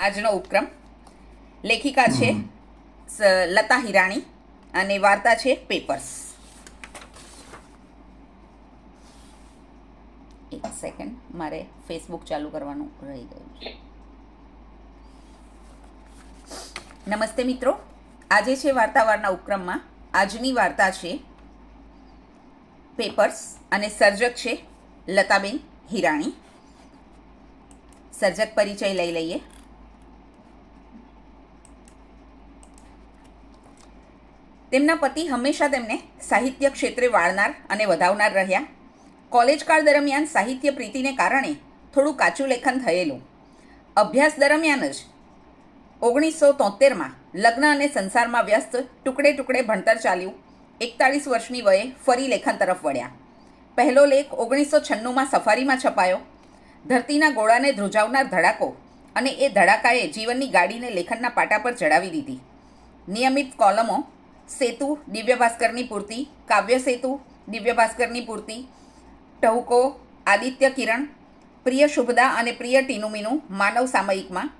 આજનો ઉપક્રમ. લેખિકા છે લતા હિરાણી અને વાર્તા છે પેપર્સ. એક સેકન્ડ મારે ફેસબુક ચાલુ કરવાનું રહી ગયું છે. નમસ્તે મિત્રો આજે છે વાર્તાવારના ઉપક્રમમાં. આજની વાર્તા છે પેપર્સ અને સર્જક છે લતાબેન હિરાણી. સર્જક પરિચય લઈ લઈએ. તેમના પતિ હંમેશા તેમને સાહિત્ય ક્ષેત્રે વાળનાર અને વધાવનાર રહ્યા. કોલેજ કાળ દરમિયાન સાહિત્ય પ્રીતિને કારણે થોડું કાચું લેખન થયેલું. અભ્યાસ દરમિયાન જ ઓગણીસો તોતેરમાં લગ્ન અને સંસારમાં વ્યસ્ત ટુકડે ટુકડે ભણતર ચાલ્યું. એકતાળીસ વર્ષની વયે ફરી લેખન તરફ વળ્યા. પહેલો લેખ ઓગણીસો છન્નુંમાં સફારીમાં છપાયો. ધરતીના ગોળાને ધ્રુજાવનાર ધડાકો અને એ ધડાકાએ જીવનની ગાડીને લેખનના પાટા પર ચડાવી દીધી. નિયમિત કોલમો સેતુ, દિવ્ય ભાસ્કરની પૂર્તિ, કાવ્ય સેતુ, દિવ્ય ભાસ્કરની પૂર્તિ, ટહુકો, આદિત્ય કિરણ, પ્રિય શુભદા અને પ્રિય ટીનુમીનું માનવ સામયિકમાં.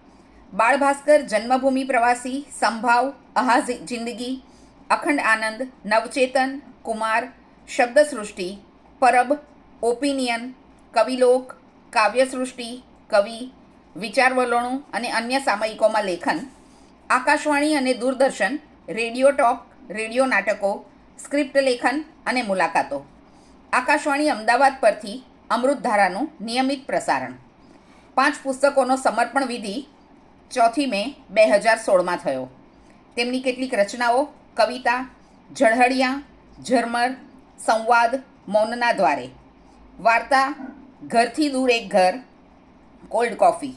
બાળ ભાસ્કર, જન્મભૂમિ પ્રવાસી, સંભાવ અહા જિંદગી, અખંડ આનંદ, નવચેતન, કુમાર, શબ્દસૃષ્ટિ, પરબ, ઓપિનિયન, કવિલોક, કાવ્યસૃષ્ટિ, કવિ વિચાર વલોણું અને અન્ય સામયિકોમાં લેખન. આકાશવાણી અને દૂરદર્શન, રેડિયો ટોક રેડિયો નાટકો, સ્ક્રિપ્ટ લેખન અને મુલાકાતો. આકાશવાણી અમદાવાદ પરથી અમૃતધારાનું નિયમિત પ્રસારણ. પાંચ પુસ્તકોનો સમર્પણ વિધિ ચોથી મે બે હજાર સોળમાં થયો. તેમની કેટલીક રચનાઓ કવિતા, ઝળહળિયા, ઝરમર, સંવાદ, મૌનના દ્વારે. વાર્તા, ઘરથી દૂર એક ઘર, કોલ્ડ કોફી.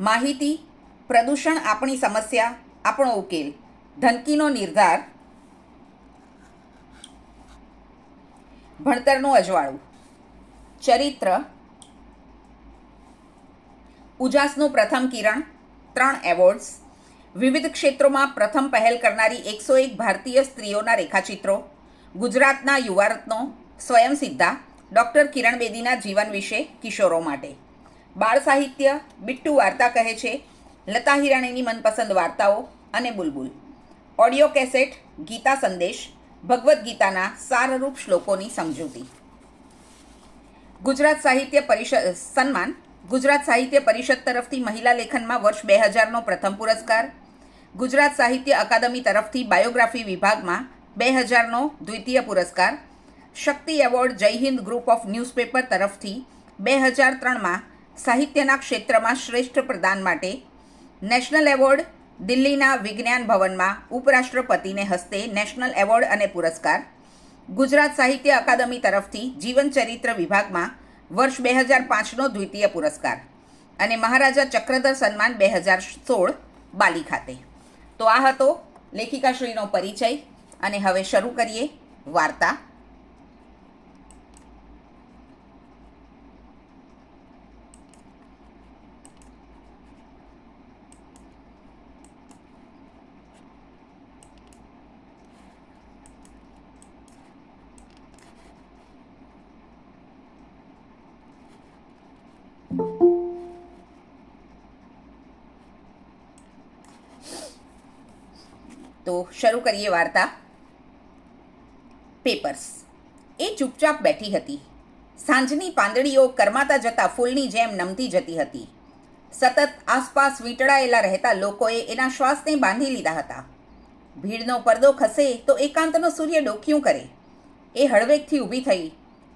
માહિતી, પ્રદૂષણ આપણી સમસ્યા, આપણો ઉકેલ. ધનકીનો નિર્ધાર ભણતરનું અજવાળું. ચરિત્ર. ઉજાસનું પ્રથમ કિરણ. ત્રણ એવોર્ડ્સ વિવિધ ક્ષેત્રોમાં પ્રથમ પહેલ કરનારી એકસો એક ભારતીય સ્ત્રીઓના રેખાચિત્રો. ગુજરાતના યુવારત્નો સ્વયંસિદ્ધા ડૉક્ટર કિરણ બેદીના જીવન વિશે કિશોરો માટે. બાળ સાહિત્ય. બિટ્ટુ વાર્તા કહે છે. લતા હિરાણીની મનપસંદ વાર્તાઓ અને બુલબુલ. Audio cassette. ગીતા સંદેશ. ભગવદ્ ગીતાના સારરૂપ શ્લોકોની સમજૂતી. ગુજરાત સાહિત્ય પરિષદ, સન્માન. ગુજરાત સાહિત્ય પરિષદ તરફથી મહિલા લેખનમાં વર્ષ બે હજારનો પ્રથમ પુરસ્કાર. ગુજરાત સાહિત્ય અકાદમી તરફથી બાયોગ્રાફી વિભાગમાં બે હજારનો દ્વિતીય પુરસ્કાર. શક્તિ એવોર્ડ જય હિન્દ ગ્રુપ ઓફ ન્યૂઝપેપર તરફથી બે હજાર ત્રણમાં સાહિત્યના ક્ષેત્રમાં શ્રેષ્ઠ પ્રદાન માટે નેશનલ એવોર્ડ દિલ્હીના વિજ્ઞાન ભવનમાં ઉપરાષ્ટ્રપતિને હસ્તે નેશનલ એવોર્ડ અને પુરસ્કાર. ગુજરાત સાહિત્ય અકાદમી તરફથી જીવન ચરિત્ર વિભાગમાં વર્ષ બે હજાર પાંચનો દ્વિતીય પુરસ્કાર અને મહારાજા ચક્રધર સન્માન બે હજાર સોળ બાલી ખાતે. તો આ હતો લેખિકાશ્રીનો પરિચય અને હવે શરૂ કરીએ વાર્તા. તો શરૂ કરીએ વાર્તા. પેપર્સ એ ચૂપચાપ બેઠી હતી. સાંજની પાંદડીઓ કરમાતા જતા ફૂલની જેમ નમતી જતી હતી. સતત આસપાસ વીંટળાયેલા રહેતા લોકોએ એના શ્વાસને બાંધી લીધા હતા. ભીડનો પડદો ખસે તો એકાંતનો સૂર્ય ડોક્યું કરે. એ હળવેકથી ઊભી થઈ,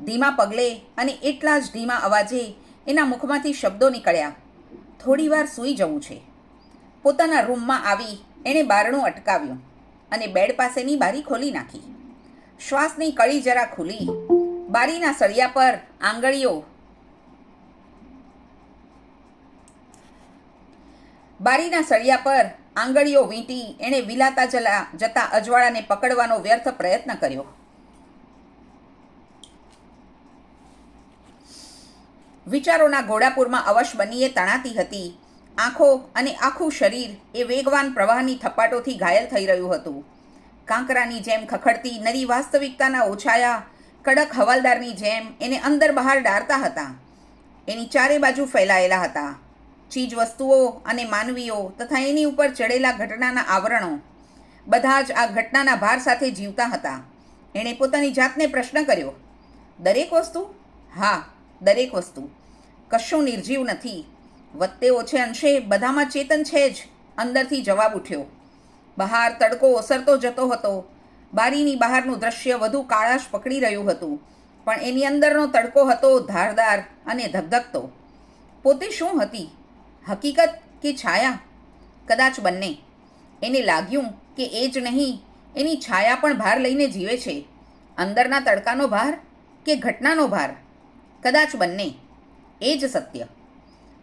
ધીમા પગલે અને એટલા જ ધીમા અવાજે એના મુખમાંથી શબ્દો નીકળ્યા. થોડીવાર સૂઈ જવું છે. પોતાના રૂમમાં આવી એણે બારણું અટકાવ્યું અને બેડ પાસેની બારી ખોલી નાખી. શ્વાસની કળી જરા ખુલી. બારીના સળિયા પર આંગળીઓ. બારીના સળિયા પર આંગળીઓ વીંટી એણે વિલાતા જલા જતા અજવાળાને પકડવાનો વ્યર્થ પ્રયત્ન કર્યો. વિચારોના ઘોડાપુરમાં અવશ બનીએ તણાતી હતી. આંખો અને આખું શરીર એ વેગવાન પ્રવાહની થપાટોથી ઘાયલ થઈ રહ્યું હતું. કાંકરાની જેમ ખખડતી નરી વાસ્તવિકતાના ઓછાયા, કડક હવાલદારની જેમ એને અંદર બહાર ડારતા હતા. એની ચારે બાજુ ફેલાયેલા હતા. ચીજ વસ્તુઓ અને માનવીઓ તથા એની ઉપર ચડેલા ઘટનાના આવરણો. બધા જ આ ઘટનાના ભાર સાથે જીવતા હતા. એણે પોતાની જાતને પ્રશ્ન કર્યો, દરેક વસ્તુ? હા, દરેક વસ્તુ. કશું નિર્જીવ નથી. વત્તે ઓછે અંશે બધામાં ચેતન છે જ. અંદરથી જવાબ ઉઠ્યો. બહાર તડકો ઓસરતો જતો હતો. બારીની બહારનું દ્રશ્ય વધુ કાળાશ પકડી રહ્યું હતું. પણ એની અંદરનો તડકો હતો ધારદાર અને ધગધગતો. પોતે શું હતી? હકીકત કે છાયા? કદાચ બંને. એને લાગ્યું કે એ જ નહીં, એની છાયા પણ ભાર લઈને જીવે છે. અંદરના તડકાનો ભાર કે ઘટનાનો ભાર? કદાચ બંને. એ જ સત્ય.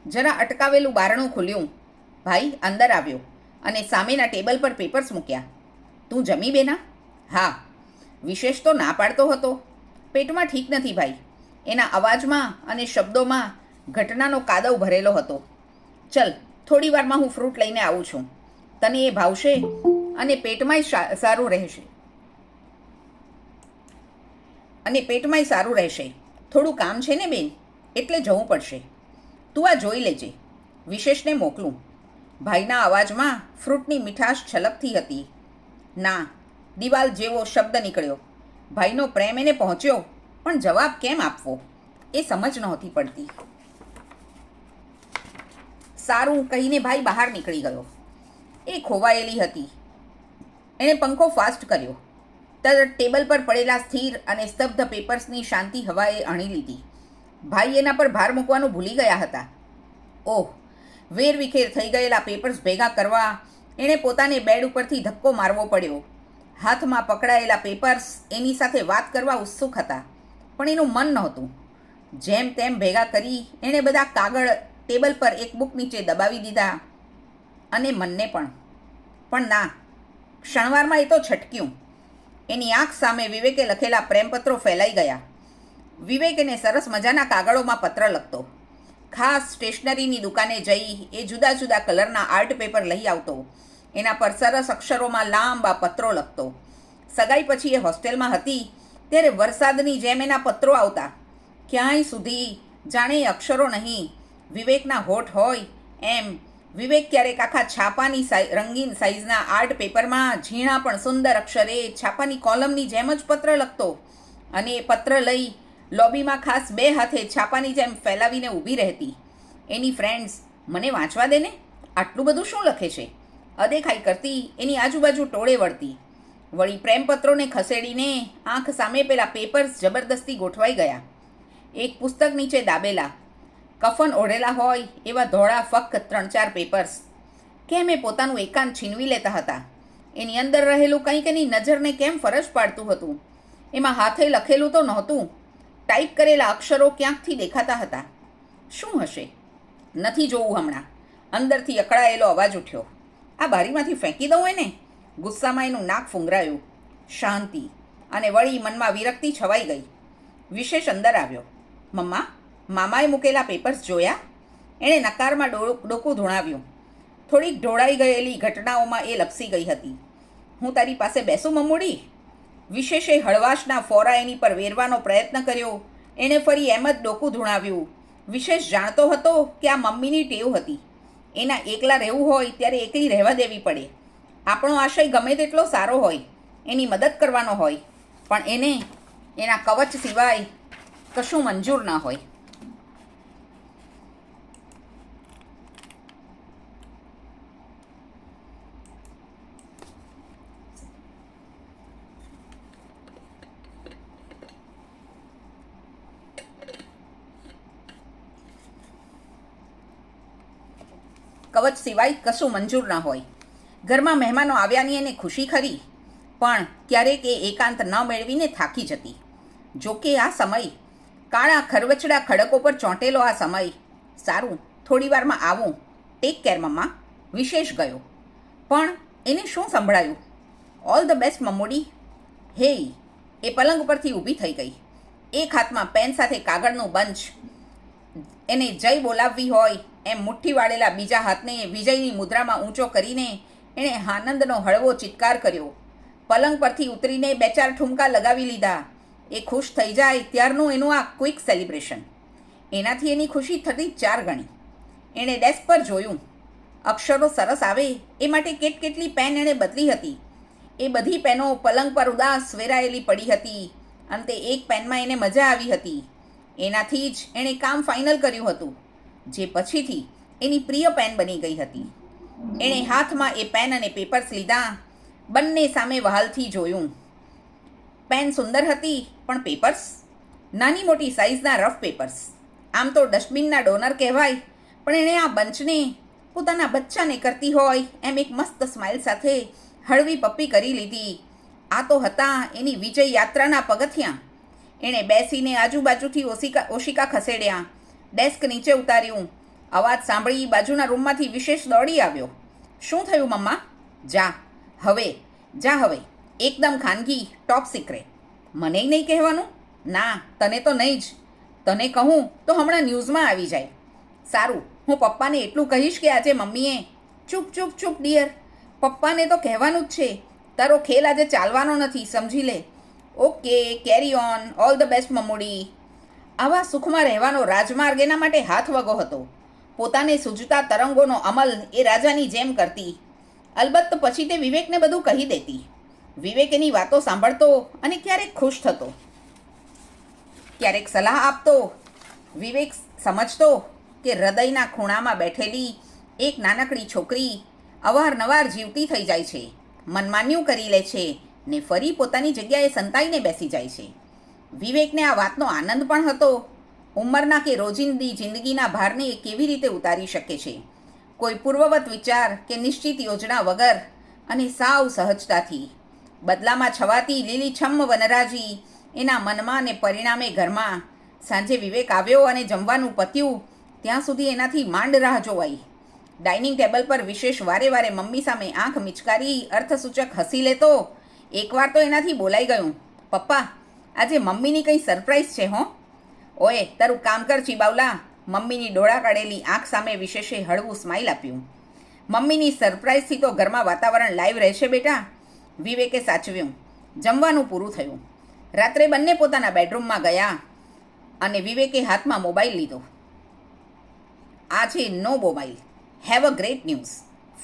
જરા અટકાવેલું બારણું ખુલ્યું. ભાઈ, અંદર આવ્યો અને સામેના ટેબલ પર પેપર્સ મૂક્યા. તું જમી, બેના? હા. વિશેષ તો ના પાડતો હતો. પેટમાં ઠીક નથી, ભાઈ. એના અવાજમાં અને શબ્દોમાં ઘટનાનો કાદવ ભરેલો હતો. ચલ, થોડી વારમાં હું ફ્રૂટ લઈને આવું છું. તને એ ભાવશે અને પેટમાંય સારું રહેશે. અને પેટમાંય સારું રહેશે. થોડું કામ છે ને, બેન? એટલે જવું પડશે. તું આ જોઈ લેજે. વિશેષને મોકલું. ભાઈના અવાજમાં ફ્રૂટની મીઠાશ છલકતી હતી. ના, દિવાલ જેવો શબ્દ નીકળ્યો. ભાઈનો પ્રેમ એને પહોંચ્યો, પણ જવાબ કેમ આપવો? એ સમજ નહોતી પડતી. સારું કહીને ભાઈ બહાર નીકળી ગયો. એ ખોવાયેલી હતી. એણે પંખો ફાસ્ટ કર્યો. તરત ટેબલ પર પડેલા સ્થિર અને સ્તબ્ધ પેપર્સની શાંતિ હવાએ અણી લીધી. ભાઈ એના પર ભાર મૂકવાનું ભૂલી ગયા હતા. ઓહ, વેરવિખેર થઈ ગયેલા પેપર્સ ભેગા કરવા એણે પોતાને બેડ ઉપરથી ધક્કો મારવો પડ્યો. હાથમાં પકડાયેલા પેપર્સ એની સાથે વાત કરવા ઉત્સુક હતા, પણ એનું મન નહોતું. જેમ તેમ ભેગા કરી એણે બધા કાગળ ટેબલ પર એક બુક નીચે દબાવી દીધા અને મનને પણ. પણ ના, ક્ષણવારમાં એ તો છટક્યું. એની આંખ સામે વિવેકે લખેલા પ્રેમપત્રો ફેલાઈ ગયા. વિવેક એને સરસ મજાના કાગળોમાં પત્ર લખતો. ખાસ સ્ટેશનરીની દુકાને જઈ એ જુદા જુદા કલરના આર્ટ પેપર લઈ આવતો. એના પર સરસ અક્ષરોમાં લાંબા પત્રો લખતો. સગાઈ પછી એ હોસ્ટેલમાં હતી, ત્યારે વરસાદની જેમ એના પત્રો આવતા. ક્યાંય સુધી જાણે અક્ષરો નહીં, વિવેકના હોઠ હોય એમ. વિવેક ક્યારેક આખા છાપાની રંગીન સાઇઝના આર્ટ પેપરમાં ઝીણા પણ સુંદર અક્ષરે છાપાની કોલમની જેમ જ પત્ર લખતો. અને એ પત્ર લઈ લોબીમાં ખાસ બે હાથે છાપાની જેમ ફેલાવીને ઊભી રહેતી. એની ફ્રેન્ડ્સ મને વાંચવા દે ને? આટલું બધું શું લખે છે? અદેખાઈ કરતી, એની આજુબાજુ ટોળે વળતી. વળી પ્રેમપત્રોને ખસેડીને આંખ સામે પેલા પેપર્સ જબરદસ્તી ગોઠવાઈ ગયા. એક પુસ્તક નીચે દાબેલા. કફન ઓઢેલા હોય એવા ધોળા ફક્ત ત્રણ ચાર પેપર્સ કેમ એ પોતાનું એકાંત છીનવી લેતા હતા? એની અંદર રહેલું કંઈક એની નજરને કેમ ફરજ પાડતું હતું? એમાં હાથે લખેલું તો નહોતું. ટાઈપ કરેલા અક્ષરો ક્યાંકથી દેખાતા હતા? શું હશે? નથી જોવું હમણાં. અંદરથી અકળાયેલો અવાજ ઉઠ્યો. આ બારીમાંથી ફેંકી દઉં એને? ગુસ્સામાં એનું નાક ફૂંગરાયું. શાંતિ. અને વળી મનમાં વિરક્તિ છવાઈ ગઈ. વિશેષ અંદર આવ્યો. મમ્મા, મામાએ મૂકેલા પેપર્સ જોયા? એણે નકારમાં ડોકું ધૂણાવ્યું. થોડીક ઢોળાઈ ગયેલી ઘટનાઓમાં એ લપસી ગઈ હતી. હું તારી પાસે બેસું, મમ્મુડી? વિશેષે હળવાશના ફોરા એની પર વેરવાનો પ્રયત્ન કર્યો. એણે ફરી એમ જ ડોકું ધૂણાવ્યું. વિશેષ જાણતો હતો કે આ મમ્મીની ટેવ હતી. એના એકલા રહેવું હોય ત્યારે એકલી રહેવા દેવી પડે. આપણો આશય ગમે તેટલો સારો હોય, એની મદદ કરવાનો હોય, પણ એને એના કવચ સિવાય કશું મંજૂર ના હોય. કવચ સિવાય કશું મંજૂર ન હોય. ઘરમાં મહેમાનો આવ્યાની એને ખુશી ખરી, પણ ક્યારેક એ એકાંત ન મેળવીને થાકી જતી. જોકે આ સમય, કાળા ખરવચડા ખડકો પર ચોંટેલો આ સમય, સારું થોડીવારમાં આવું. ટેક કેર મમ્મા વિશેષ ગયો. પણ એને શું સંભળાયું? ઓલ ધ બેસ્ટ મમ્મુડી હે એ પલંગ પરથી ઊભી થઈ ગઈ. એક હાથમાં પેન સાથે કાગળનું બંચ. એને જય બોલાવવી હોય એમ મુઠ્ઠી વાળેલા બીજા હાથને વિજયની મુદ્રામાં ઊંચો કરીને એણે આનંદનો હળવો ચિત્કાર કર્યો. પલંગ પરથી ઉતરીને બે ચાર ઠુમકા લગાવી લીધા. એ ખુશ થઈ જાય ત્યારનું એનું આ ક્વિક સેલિબ્રેશન. એનાથી એની ખુશી થતી ચાર ગણી. એણે ડેસ્ક પર જોયું. અક્ષરો સરસ આવે, એ માટે કેટ કેટલી પેન એણે બદલી હતી. એ બધી પેનો પલંગ પર ઉદાસ વેરાયેલી પડી હતી. અને તે એક પેનમાં એને મજા આવી હતી. એનાથી જ એણે કામ ફાઇનલ કર્યું હતું. જે પછીથી એની પ્રિય પેન બની ગઈ હતી. એણે હાથમાં એ પેન અને પેપર્સ લીધા, બંને સામે વહાલથી જોયું. પેન સુંદર હતી, પણ પેપર્સ? નાની મોટી સાઇઝના રફ પેપર્સ. આમ તો ડસ્ટબિનના ડોનર કહેવાય, પણ એણે આ બંચને પોતાના બચ્ચાને કરતી હોય એમ એક મસ્ત સ્માઇલ સાથે હળવી પપ્પી કરી લીધી. આ તો હતા એની વિજય યાત્રાના પગથિયાં. એણે બેસીને આજુબાજુથી ઓશિકા ઓશિકા ખસેડ્યા. ડેસ્ક નીચે ઉતાર્યું અવાજ સાંભળી બાજુના રૂમમાંથી વિશેષ દોડી આવ્યો. શું થયું, મમ્મા? જા, હવે જા હવે. એકદમ ખાનગી ટોપ સિક્રેટ મને નહીં કહેવાનું? ના, તને તો નહીં જ. તને કહું તો હમણાં ન્યૂઝમાં આવી જાય. સારું, હું પપ્પાને એટલું કહીશ કે આજે મમ્મીએ ચૂપ ચૂપ ચૂપ ડિયર પપ્પાને તો કહેવાનું જ છે. તારો ખેલ આજે ચાલવાનો નથી, સમજી લે. Okay carry on all the best મમુડી. આવા સુખમાં રહેવાનો રાજમાર્ગ એના માટે હાથ વગો હતો. પોતાને સૂઝતા તરંગોનો અમલ એ રાજાની જેમ કરતી. અલબત્ત પછી તે વિવેકને બધું કહી દેતી. વિવેક એની વાતો સાંભળતો અને ક્યારેક ખુશ થતો. ક્યારેક સલાહ આપતો. વિવેક સમજતો કે હૃદયના ખૂણામાં બેઠેલી એક નાનકડી છોકરી અવારનવાર જીવતી થઈ જાય છે. મનમાન્યું કરી લે છે ને ફરી પોતાની જગ્યાએ સંતાઈને બેસી જાય છે. વિવેકને આ વાતનો આનંદ પણ હતો. ઉંમરના કે રોજિંદી જિંદગીના ભારને એ કેવી રીતે ઉતારી શકે છે? કોઈ પૂર્વવત વિચાર કે નિશ્ચિત યોજના વગર અને સાવ સહજતાથી. બદલામાં છવાતી લીલીછમ વનરાજી એના મનમાં અને પરિણામે ઘરમાં સાંજે વિવેક આવ્યો અને જમવાનું પત્યું ત્યાં સુધી એનાથી માંડ રાહ જોવાઈ. ડાઇનિંગ ટેબલ પર વિશેષ વારે વારે મમ્મી સામે આંખ મિચકારી અર્થસૂચક હસી લેતો. એકવાર તો એનાથી બોલાઈ ગયું, પપ્પા આજે મમ્મીની કંઈ સરપ્રાઈઝ છે, હો? ઓએ, તારું કામ કર ચીબાવલા મમ્મીની ડોળા કાઢેલી આંખ સામે વિશેષે હળવું સ્માઇલ આપ્યું. મમ્મીની સરપ્રાઈઝથી તો ઘરમાં વાતાવરણ લાઈવ રહેશે બેટા. વિવેકે સાચવ્યું. જમવાનું પૂરું થયું. રાત્રે બંને પોતાના બેડરૂમમાં ગયા અને વિવેકે હાથમાં મોબાઈલ લીધો. આ છે નો mobile have a great news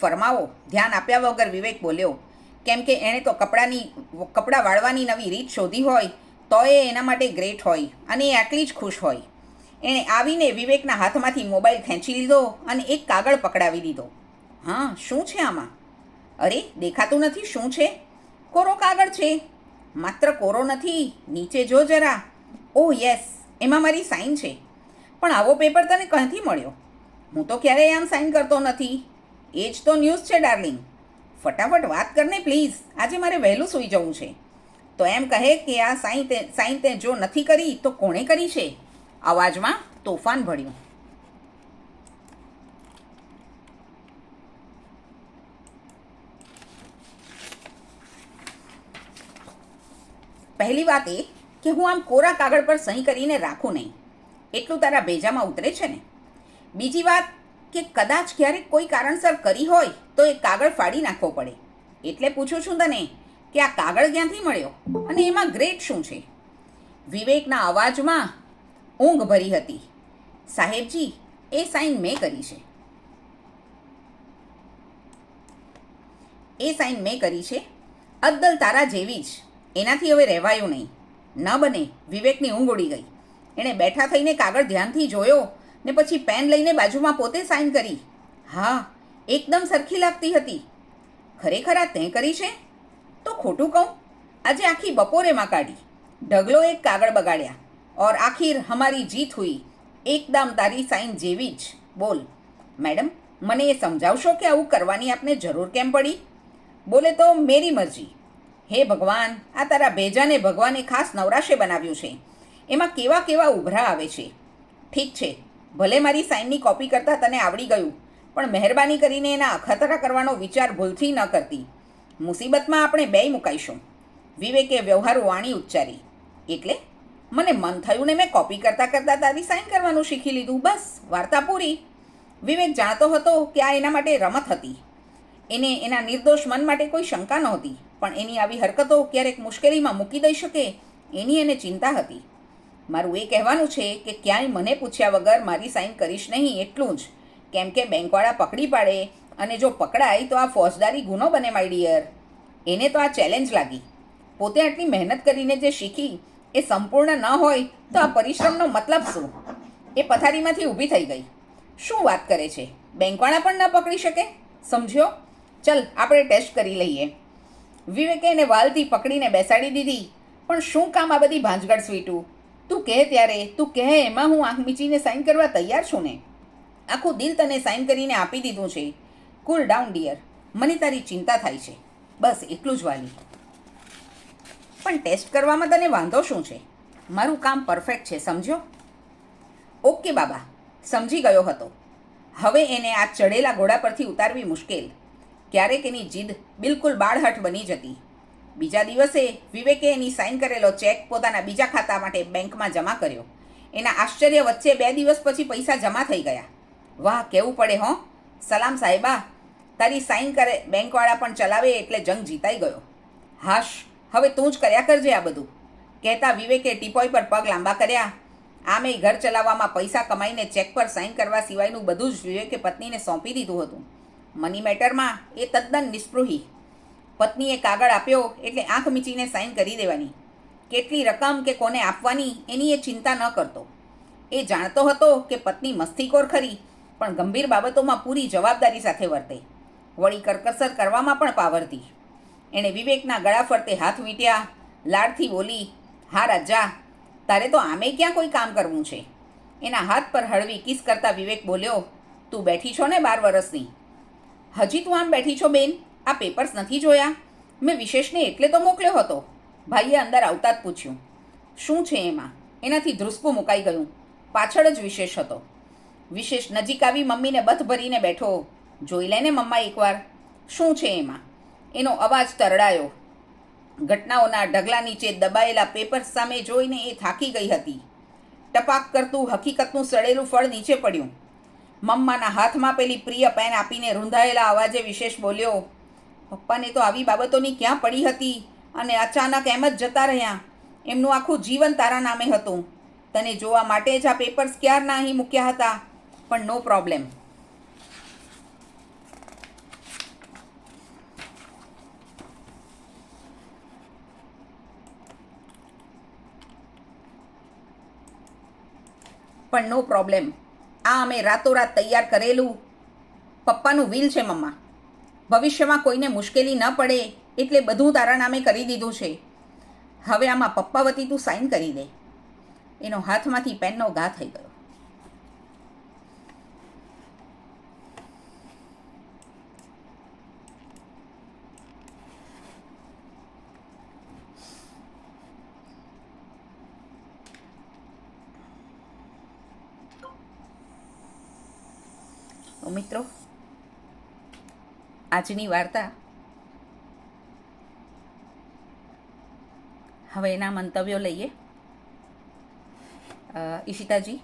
ફરમાવો. ધ્યાન આપ્યા વગર વિવેક બોલ્યો. કેમ કે એણે તો કપડાની, કપડાં વાળવાની નવી રીત શોધી હોય. તો એ એના માટે ગ્રેટ હોય અને એ આટલી જ ખુશ હોય. એણે આવીને વિવેકના હાથમાંથી મોબાઈલ ખેંચી લીધો અને એક કાગળ પકડાવી દીધો. હા, શું છે આમાં? અરે, દેખાતું નથી, શું છે? કોરો કાગળ છે. માત્ર કોરો નથી, નીચે જો જરા. ઓહ યસ એમાં મારી સાઇન છે. પણ આવો પેપર તને ક્યાંથી મળ્યો? હું તો ક્યારેય આમ સાઇન કરતો નથી. એ જ તો ન્યૂઝ છે ડાર્લિંગ ફટાફટ વાત કરને પ્લીઝ આજે મારે વહેલું સૂઈ જવું છે. તો એમ કહે કે આ સાઈન તે સાઈન તે જો નથી કરી, તો કોણે કરી છે? અવાજમાં તોફાન ભળ્યું પહેલી વાત એ કે હું આમ કોરા કાગળ પર સહી કરીને રાખું નહીં. એટલું તારા ભેજામાં ઉતરે છે ને? બીજી વાત કે કદાચ ક્યારેક કોઈ કારણસર કરી હોય, તો એ કાગળ ફાડી નાખવો પડે. એટલે પૂછું છું તને કે આ કાગળ ક્યાંથી મળ્યો અને એમાં ગ્રેટ શું છે? વિવેકના અવાજમાં ઊંઘ ભરી હતી. સાહેબજી, એ સાઈન મેં કરી છે. એ સાઈન મેં કરી છે. અદ્દલ તારા જેવી જ. એનાથી હવે રહેવાયું નહીં. ન બને. વિવેકની ઊંઘ ઉડી ગઈ. એણે બેઠા થઈને કાગળ ધ્યાનથી જોયો ને પછી પેન લઈને બાજુમાં પોતે સાઈન કરી. હા, એકદમ સરખી લાગતી હતી. ખરેખર આ તે કરી છે? તો ખોટું કહું? આજે આખી બપોરેમાં કાઢી. ઢગલો એક કાગળ બગાડ્યા. ઓર આખીર હમારી જીત હુઈ. એકદમ તારી સાઈન જેવી જ. બોલ. મેડમ, મને એ સમજાવશો કે આવું કરવાની આપને જરૂર કેમ પડી? બોલે તો મેરી મરજી. હે ભગવાન, આ તારા ભેજાને ભગવાને ખાસ નવરાશે બનાવ્યું છે. એમાં કેવા કેવા ઉભરા આવે છે. ઠીક છે, ભલે મારી સાઇનની કોપી કરતાં તને આવડી ગયું, પણ મહેરબાની કરીને એના અખતરા કરવાનો વિચાર ભૂલથી ન કરતી. મુસીબતમાં આપણે બેય મુકાઈશું. વિવેકે વ્યવહારુ વાણી ઉચ્ચારી, એટલે? મને મન થયું ને મેં કોપી કરતાં કરતાં તારી સાઇન કરવાનું શીખી લીધું, બસ, વાર્તા પૂરી. વિવેક જાણતો હતો કે આ એના માટે રમત હતી. એને એના નિર્દોષ મન માટે કોઈ શંકા નહોતી, પણ એની આવી હરકતો ક્યારેક મુશ્કેલીમાં મૂકી દઈ શકે એની એને ચિંતા હતી. મારું એ કહેવાનું છે કે ક્યાંય મને પૂછ્યા વગર મારી સાઇન કરીશ નહીં, એટલું જ. કેમ કે બેંકવાળા પકડી પાડે અને જો પકડાય તો આ ફોજદારી ગુનો બને માય ડિયર એને તો આ ચેલેન્જ લાગી. પોતે આટલી મહેનત કરીને જે શીખી, એ સંપૂર્ણ ન હોય તો આ પરિશ્રમનો મતલબ શું? એ પથારીમાંથી ઊભી થઈ ગઈ. શું વાત કરે છે? બેંકવાળા પણ ન પકડી શકે? સમજ્યો? ચલ, આપણે ટેસ્ટ કરી લઈએ. વિવેકે એને વાલથી પકડીને બેસાડી દીધી. પણ શું કામ આ બધી ભાંજગડ સ્વીટું? તું કહે ત્યારે, તું કહે, એમાં હું આંખ મીચીને સાઈન કરવા તૈયાર છું ને? આખું દિલ તને સાઈન કરીને આપી દીધું છે. કુલ ડાઉન ડિયર મને તારી ચિંતા થાય છે. બસ, એટલું જ વાલી. પણ ટેસ્ટ કરવામાં તને વાંધો શું છે? મારું કામ પરફેક્ટ છે સમજ્યો ઓકે બાબા. સમજી ગયો હતો. હવે એને આ ચડેલા ઘોડા પરથી ઉતારવી મુશ્કેલ. ક્યારેક એની જીદ બિલકુલ બાળહઠ બની જતી. બીજા દિવસે વિવેકે એની સાઈન કરેલો ચેક પોતાના બીજા ખાતા માટે બેંકમાં જમા કર્યો. એના આશ્ચર્ય વચ્ચે બે દિવસ પછી પૈસા જમા થઈ ગયા. વાહ, કેવું પડે, હો? સલામ સાહેબા. તારી સાઈન કરે, બેંકવાળા પણ ચલાવે એટલે જંગ જીતાઈ ગયો. હાશ, હવે તું જ કર્યા કરજે આ બધું. કહેતા વિવેકે ટીપોય પર પગ લાંબા કર્યા. આમે ઘર ચલાવવામાં પૈસા કમાઈને ચેક પર સાઈન કરવા સિવાયનું બધું જ વિવેકે પત્નીને સોંપી દીધું હતું. મની મેટરમાં એ તદ્દન નિસ્પૃહી પત્નીએ કાગળ આપ્યો એટલે આંખ મીચીને સાઈન કરી દેવાની. કેટલી રકમ કે કોને આપવાની એની એ ચિંતા ન કરતો. એ જાણતો હતો કે પત્ની મસ્તીખોર ખરી, પણ ગંભીર બાબતોમાં પૂરી જવાબદારી સાથે વર્તે. વળી કરકસર કરવામાં પણ પાવરતી એણે વિવેકના ગળા ફરતે હાથ વીંટ્યા, લાડથી બોલી, હા રાજા, તારે તો આમે ક્યાં કોઈ કામ કરવું છે? એના હાથ પર હળવી કિસ કરતા વિવેક બોલ્યો, તું બેઠી છો ને બાર વર્ષની હજી તું આમ બેઠી છો બેન? આ પેપર્સ નથી જોયા? મેં વિશેષને એટલે તો મોકલ્યો હતો. ભાઈએ અંદર આવતા જ પૂછ્યું, શું છે એમાં? એનાથી ધ્રુસકું મુકાઈ ગયું. પાછળ જ વિશેષ હતો. વિશેષ નજીક આવી મમ્મીને બથ ભરીને બેઠો જોઈ લે ને મમ્મા એકવાર. શું છે એમાં? એનો અવાજ તરડાયો. ઘટનાઓના ઢગલા નીચે દબાયેલા પેપર્સ સામે જોઈને એ થાકી ગઈ હતી. ટપાક કરતું હકીકતનું સડેલું ફળ નીચે પડ્યું. મમ્માના હાથમાં પેલી પ્રિય પેન આપીને રૂંધાયેલા અવાજે વિશેષ બોલ્યો, પપ્પાને તો આવી બાબતોની ક્યાં પડી હતી? અને અચાનક એમ જ જતા રહ્યા. એમનું આખું જીવન તારા નામે હતું. તને જોવા માટે જ આ પેપર્સ ક્યારના અહીં મૂક્યા હતા? પણ નો પ્રોબ્લેમ. પણ નો પ્રોબ્લેમ આ અમે રાતોરાત તૈયાર કરેલું. પપ્પાનું વિલ છે, મમ્મા. ભવિષ્યમાં કોઈને મુશ્કેલી ન પડે એટલે બધું તારા નામે કરી દીધું છે. હવે આમાં પપ્પા વતી તું સાઇન કરી દે. એનો હાથમાંથી પેનનો ઘા થઈ ગયો. તો મિત્રો આજની વાર્તા હવે એના મંતવ્યો લઈએ. ઈશિતાજી